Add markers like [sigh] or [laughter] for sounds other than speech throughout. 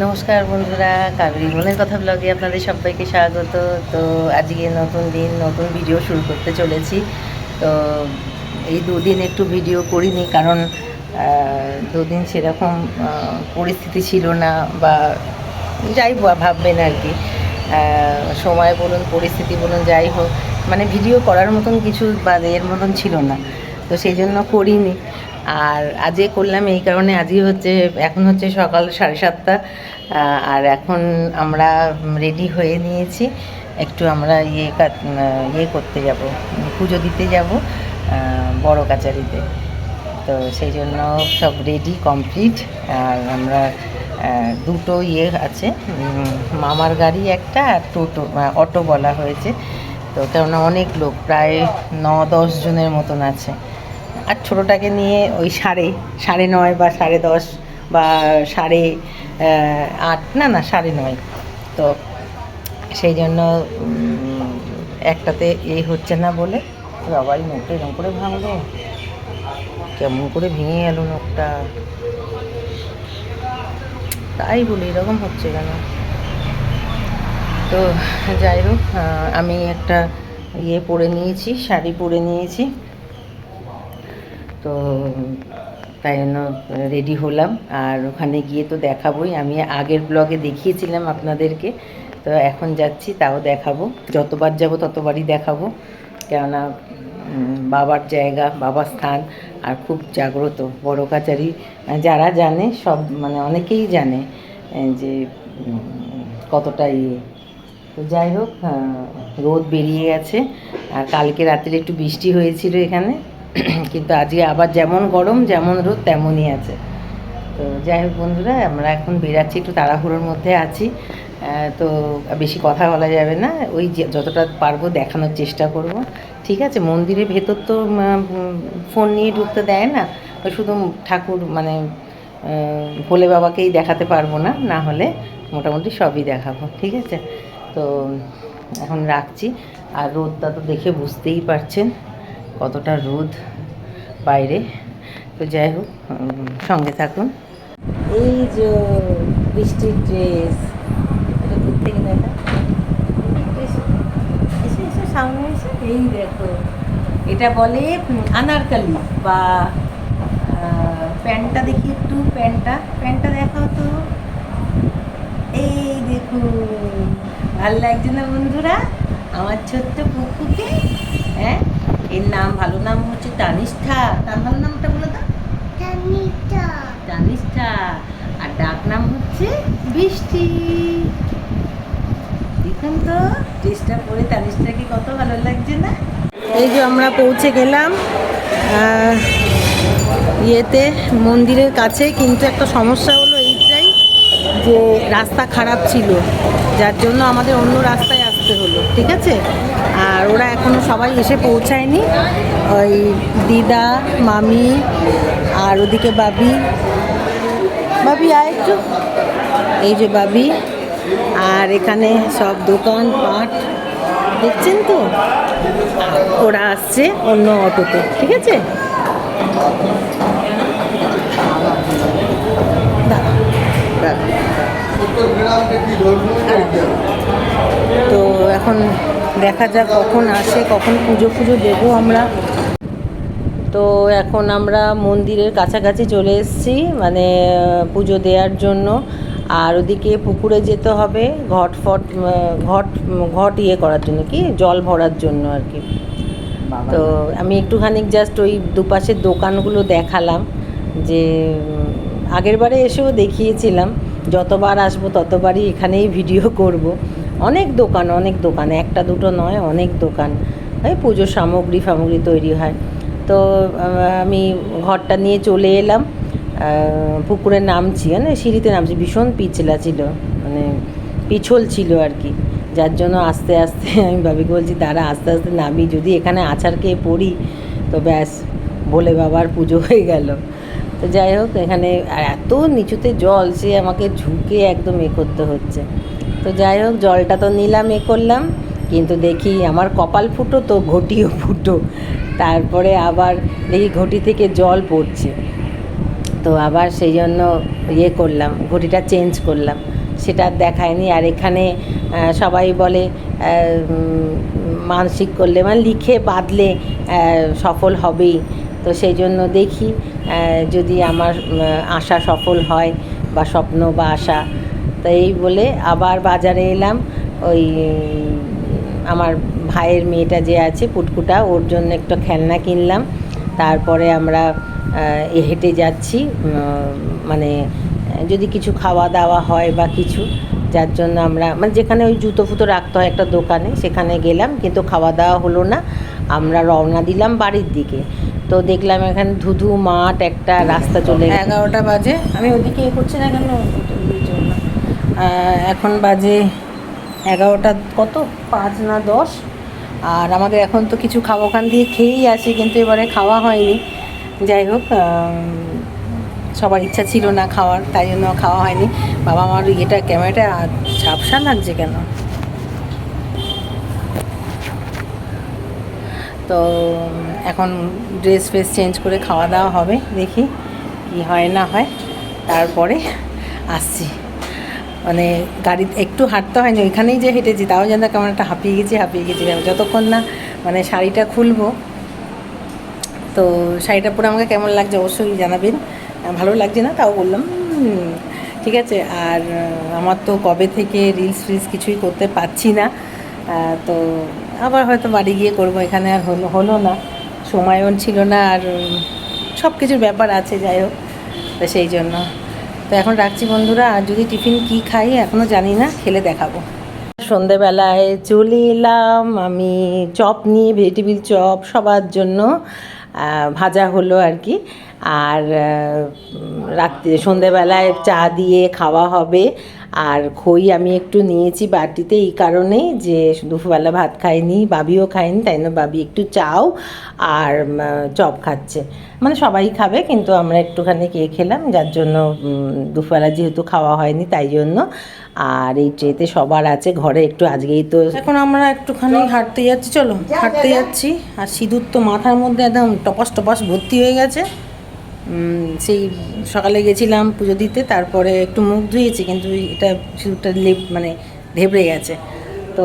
নমস্কার বন্ধুরা, কাবেরী মনের কথা ব্লগে আপনাদের সবাইকে স্বাগত। তো আজকে নতুন দিন, নতুন ভিডিও শুরু করতে চলেছি। তো এই দুদিন একটু ভিডিও করিনি কারণ দুদিন সেরকম পরিস্থিতি ছিল না বা যাই ভাববেন আর কি। সময় বলুন, পরিস্থিতি বলুন, যাই হোক। মানে ভিডিও করার মতন কিছু বা এর মতন ছিল না। তো সেই জন্য করিনি। আর আজকে করলাম এই কারণে আজই হচ্ছে, এখন হচ্ছে সকাল সাড়ে সাতটা আর এখন আমরা রেডি হয়ে নিয়েছি, একটু আমরা ইয়ে ইয়ে করতে যাব, পুজো দিতে যাব বড় কাচারিতে। তো সেই জন্য সব রেডি কমপ্লিট আর আমরা দুটো ইয়ে আছে মামার গাড়ি একটা আর টোটো অটো বলা হয়েছে। তো কেননা অনেক লোক, প্রায় ন দশ জনের মতন আছে। আর ছোটোটাকে নিয়ে ওই সাড়ে সাড়ে নয় বা সাড়ে দশ বা সাড়ে আট, না না, সাড়ে নয়। তো সেই জন্য একটাতে এই হচ্ছে না বলে সবাই নোটটা এরকম করে ভাঙলো। কেমন করে ভেঙে গেল নোটটা তাই বলি এরকম হচ্ছে কেন? তো যাই হোক আমি একটা ইয়ে পরে নিয়েছি, শাড়ি পরে নিয়েছি। তো তাই জন্য রেডি হলাম। আর ওখানে গিয়ে তো দেখাবোই। আমি আগের ব্লগে দেখিয়েছিলাম আপনাদেরকে। তো এখন যাচ্ছি, তাও দেখাবো। যতবার যাব ততবারই দেখাবো। কেননা বাবার জায়গা, বাবার স্থান, আর খুব জাগ্রত। বড় কাচারি যারা জানে, সব মানে অনেকেই জানে যে কতটা ইয়ে। তো যাই হোক রোদ বেরিয়ে গেছে। আর কালকে রাত্রে একটু বৃষ্টি হয়েছিল এখানে। কিন্তু আজকে আবার যেমন গরম, যেমন রোদ, তেমনই আছে। তো যাই হোক বন্ধুরা, আমরা এখন বেরাচ্ছি, একটু তাড়াহুড়োর মধ্যে আছি। তো বেশি কথা বলা যাবে না। ওই যতটা পারব দেখানোর চেষ্টা করব। ঠিক আছে, মন্দিরের ভেতর তো ফোন নিয়ে ঢুকতে দেয় না। শুধু ঠাকুর মানে ভোলে বাবাকেই দেখাতে পারব না। না হলে মোটামুটি সবই দেখাবো। ঠিক আছে? তো এখন রাখছি। আর রোদটা তো দেখে বুঝতেই পারছেন। কতটা রোদ বাইরে। তো যাই হোক সঙ্গে থাকুন। এই যে বৃষ্টির ড্রেস সামনে এসে। এই দেখো, এটা বলে আনারকালি বা প্যান্টটা দেখি একটু, প্যান্টটা প্যান্টটা দেখাও তো। এই দেখুন ভালো লাগছে না বন্ধুরা? আমার ছোট্ট পুকুকে হ্যাঁ? এর নাম ভালো নাম হচ্ছে তানিষ্ঠা। তার ভালো নামটা বলে দাও। তানিষ্ঠা। আর ডাক নাম হচ্ছে বৃষ্টি। দেখুন তো ড্রেসটা পরে তানিষ্ঠাকে কত ভালো লাগছে না? এই যে আমরা পৌঁছে গেলাম ইয়েতে মন্দিরের কাছে কিন্তু একটা সমস্যা হলো এইটাই যে রাস্তা খারাপ ছিল। যার জন্য আমাদের অন্য রাস্তায় আসতে হলো ঠিক আছে? আর ওরা এখনও সবাই এসে পৌঁছায়নি। ওই দিদা মামি আর ওদিকে বাবি। বাবি আয় একটু। এই যে বাবি আর এখানে সব দোকান পাট দেখছেন তো? ওরা আসছে অন্য অটোতে ঠিক আছে। তো এখন দেখা যাক কখন আসে কখন পুজো পুজো দেবো আমরা। তো এখন আমরা মন্দিরের কাছাকাছি চলে এসেছি মানে পুজো দেওয়ার জন্য। আর ওদিকে পুকুরে যেতে হবে ঘট ফট ঘট ঘট ইয়ে করার জন্য কি জল ভরার জন্য আর কি। তো আমি একটুখানি জাস্ট ওই দুপাশের দোকানগুলো দেখালাম যে উম, আগের বারে এসেও দেখিয়েছিলাম যতবার আসব ততবারই এখানেই ভিডিও করব। অনেক দোকান অনেক দোকান, একটা দুটো নয়, অনেক দোকান। এই পুজোর সামগ্রী ফামগ্রী তৈরি হয়। তো আমি ঘরটা নিয়ে চলে এলাম। পুকুরে নামছি মানে সিঁড়িতে নামছি। ভীষণ পিছলা ছিল মানে পিছল ছিল আর কি। যার জন্য আস্তে আস্তে [laughs] আমি ভাবিকে বলছি, দাঁড়া, আস্তে আস্তে নামি। যদি এখানে আছাড় খেয়ে পড়ি, তো ব্যাস বলে বাবার পুজো হয়ে গেল। তো যাই হোক, এখানে এত নিচুতে জল, সে আমাকে ঝুঁকে একদম এ করতে হচ্ছে। তো যাই হোক, জলটা তো নিলাম, এ করলাম। কিন্তু দেখি আমার কপাল ফুটো তো, ঘটিও ফুটো। তারপরে আবার দেখি ঘটি থেকে জল পড়ছে। তো আবার সেই জন্য ইয়ে করলাম, ঘটিটা চেঞ্জ করলাম। সেটা দেখায়নি। আর এখানে সবাই বলে মানসিক করলে মানে লিখে বাঁধলে সফল হবেই। তো সেই জন্য দেখি যদি আমার আশা সফল হয় বা স্বপ্ন বা আশা তো এই বলে আবার বাজারে এলাম। ওই, আমার ভাইয়ের মেয়েটা যে আছে, পুটকুটা, ওর জন্য একটা খেলনা কিনলাম। তারপরে আমরা হেঁটে যাচ্ছি। মানে যদি কিছু খাওয়া দাওয়া হয় বা কিছু, যার জন্য আমরা মানে যেখানে ওই জুতো ফুতো রাখতে হয় একটা দোকানে, সেখানে গেলাম। কিন্তু খাওয়া দাওয়া হলো না। আমরা রওনা দিলাম বাড়ির দিকে। তো দেখলাম এখানে ধুধু মাঠ, একটা রাস্তা চলে এগারোটা বাজে। আমি ওদিকে এ করছি না কেন? এখন বাজে এগারোটা কত? পাঁচ না দশ। আর আমাদের এখন তো কিছু খাওয়া ওখান দিয়ে খেয়েই আসি কিন্তু এবারে খাওয়া হয়নি। যাই হোক সবার ইচ্ছা ছিল না খাওয়ার, তাই জন্য খাওয়া হয়নি। বাবা আমার ইয়েটা, ক্যামেরাটা ঝাপসা লাগছে কেন? তো, এখন ড্রেস ফ্রেস চেঞ্জ করে খাওয়া দাওয়া হবে, দেখি কি হয় না হয়। তারপরে আসছি। মানে গাড়ি একটু হাঁটতে হয়নি, ওইখানেই যে হেঁটেছি, তাও যেন কেমন একটা হাঁপিয়ে গেছি হাঁপিয়ে গেছি। যতক্ষণ না মানে শাড়িটা খুলবো, তো শাড়িটা পরে আমাকে কেমন লাগছে অবশ্যই জানাবেন। ভালো লাগছে না? তাও বললাম ঠিক আছে। আর আমার তো কবে থেকে রিলস ফিলস কিছুই করতে পারছি না। তো আবার হয়তো বাড়ি গিয়ে করব, এখানে আর হলো হলো না, সময়ও ছিল না, আর সব কিছুর ব্যাপার আছে, যাই হোক। তো সেই জন্য তো এখন রাখছি বন্ধুরা, আর যদি টিফিন কি খাই এখনও জানি না, খেলে দেখাবো। সন্ধেবেলায় চলে এলাম, আমি চপ নিয়ে, ভেজিটেবিল চপ সবার জন্য। ভাজা হলো আর কি। আর রাত্রে, সন্ধেবেলায় চা দিয়ে খাওয়া হবে। আর খই আমি একটু নিয়েছি বাটিতে এই কারণেই যে দুপুরবেলা ভাত খাইনি, বাবিও খায়নি তাই জন্য বাবি একটু চাও আর চপ খাচ্ছে। মানে সবাই খাবে, কিন্তু আমরা একটুখানি কে খেলাম, যার জন্য দুপুরবেলা যেহেতু খাওয়া হয়নি, তাই জন্য। আর এই ট্রেতে সবার আছে, ঘরে একটু আজকেই তো এখন আমরা একটুখানি হাঁটতে যাচ্ছি, চলো, হাঁটতে যাচ্ছি। আর সিঁদুর তো মাথার মধ্যে একদম টপাস টপাস ভর্তি হয়ে গেছে। সেই সকালে গেছিলাম পুজো দিতে, তারপরে একটু মুখ ধুয়েছি, কিন্তু এটা সিঁদুরটা লেপ মানে ধেবড়ে গেছে। তো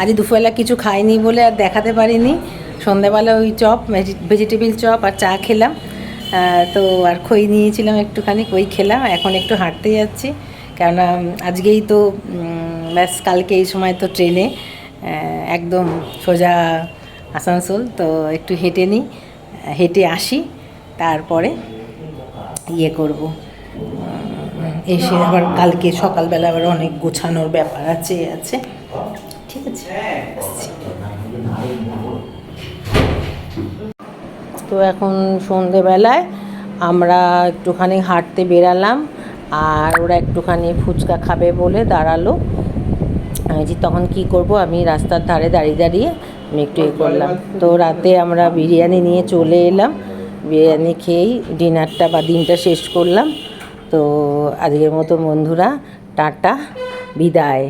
আজ দুপুরবেলা কিছু খাইনি বলে আর দেখাতে পারিনি। সন্ধ্যাবেলা ওই চপ ভেজিটেবিল চপ আর চা খেলাম। তো আর খই নিয়েছিলাম একটুখানি, খই খেলাম, এখন একটু হাঁটতে যাচ্ছি। কেননা আজকেই তো ব্যাস কালকে এই সময় তো ট্রেনে একদম সোজা আসানসোল, তো একটু হেঁটে নিই, হেঁটে আসি, তারপরে ইয়ে করব। এসে আবার কালকে সকালবেলা আবার অনেক গোছানোর ব্যাপার আছে আছে। ঠিক আছে তো এখন সন্ধেবেলায় আমরা একটুখানি হাঁটতে বেরালাম আর ওরা একটুখানি ফুচকা খাবে বলে দাঁড়াল। যে তখন কি করব? আমি রাস্তার ধারে দাঁড়িয়ে দাঁড়িয়ে আমি একটু এ করলাম। তো রাতে আমরা বিরিয়ানি নিয়ে চলে এলাম। বিরিয়ানি খেয়েই ডিনারটা বা দিনটা শেষ করলাম। তো আজকের মতো বন্ধুরা, টাটা, বিদায়।